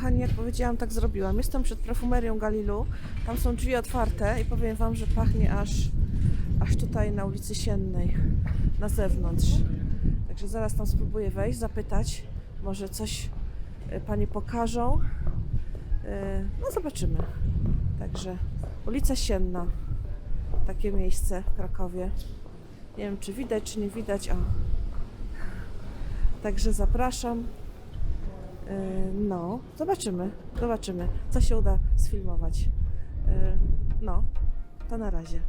kochani, jak powiedziałam, tak zrobiłam. Jestem przed perfumerią Galilu. Tam są drzwi otwarte i powiem Wam, że pachnie aż, aż tutaj na ulicy Siennej, na zewnątrz. Także zaraz tam spróbuję wejść, zapytać. Może coś y, Panie pokażą. Y, No zobaczymy. Także ulica Sienna. Takie miejsce w Krakowie. Nie wiem, czy widać, czy nie widać. O. Także zapraszam. Yy, No, zobaczymy, zobaczymy, co się uda sfilmować. Yy, No, to na razie.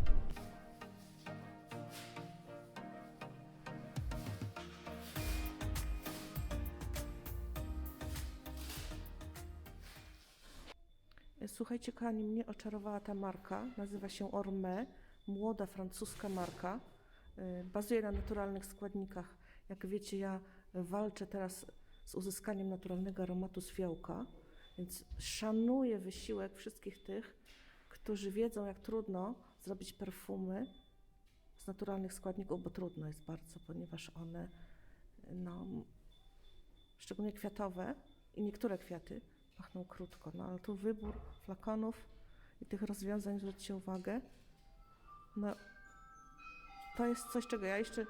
Słuchajcie, kochani, mnie oczarowała ta marka. Nazywa się Orme, młoda francuska marka. Yy, Bazuje na naturalnych składnikach. Jak wiecie, ja walczę teraz z uzyskaniem naturalnego aromatu z fiołka, więc szanuję wysiłek wszystkich tych, którzy wiedzą, jak trudno zrobić perfumy z naturalnych składników, bo trudno jest bardzo, ponieważ one, no, szczególnie kwiatowe i niektóre kwiaty pachną krótko, no ale tu wybór flakonów i tych rozwiązań, zwróćcie uwagę, no, to jest coś, czego ja jeszcze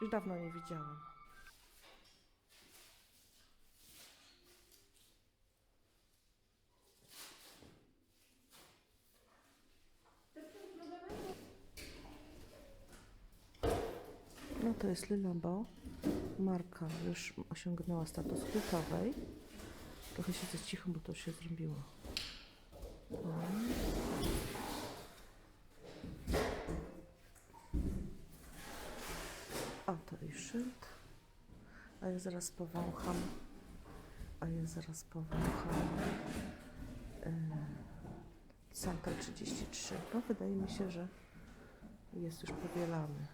już dawno nie widziałam. No to jest Lilabo. Marka już osiągnęła status kultowej. Trochę siedzę cicho, bo to już się zrobiło. O. O, to i szyld. A ja zaraz powącham. A ja zaraz powącham. Yy, Santal 33. No, wydaje mi się, że jest już powielany.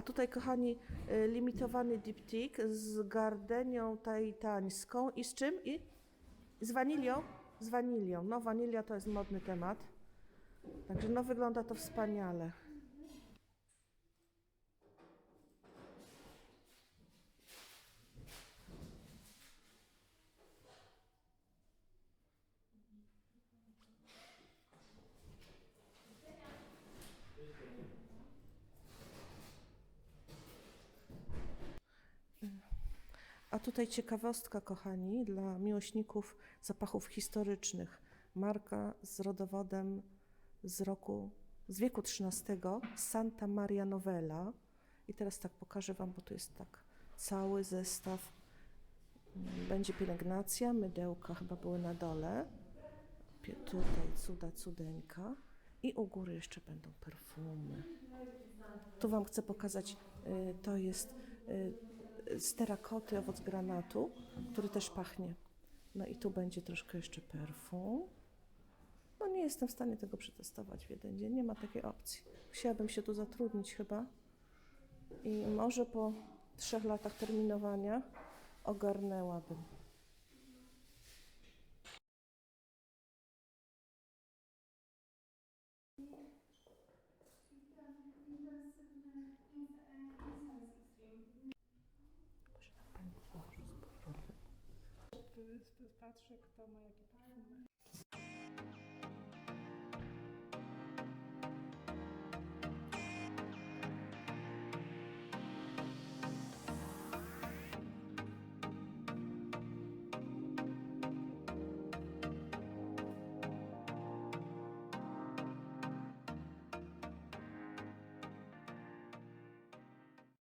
A tutaj, kochani, y, limitowany diptyk z gardenią tajtańską i z czym? I z wanilią? Z wanilią. No, wanilia to jest modny temat. Także no, wygląda to wspaniale. A tutaj ciekawostka, kochani, dla miłośników zapachów historycznych. Marka z rodowodem z roku, z wieku XIII, Santa Maria Novella. I teraz tak pokażę Wam, bo tu jest tak cały zestaw. Będzie pielęgnacja, mydełka chyba były na dole. Tutaj cuda, cudeńka. I u góry jeszcze będą perfumy. Tu Wam chcę pokazać, y, to jest y, z terakoty owoc granatu, który też pachnie. No i tu będzie troszkę jeszcze perfum. No nie jestem w stanie tego przetestować w jeden dzień, nie ma takiej opcji. Musiałabym się tu zatrudnić chyba i może po trzech latach terminowania ogarnęłabym. Patrzę, kto ma jaki parfum.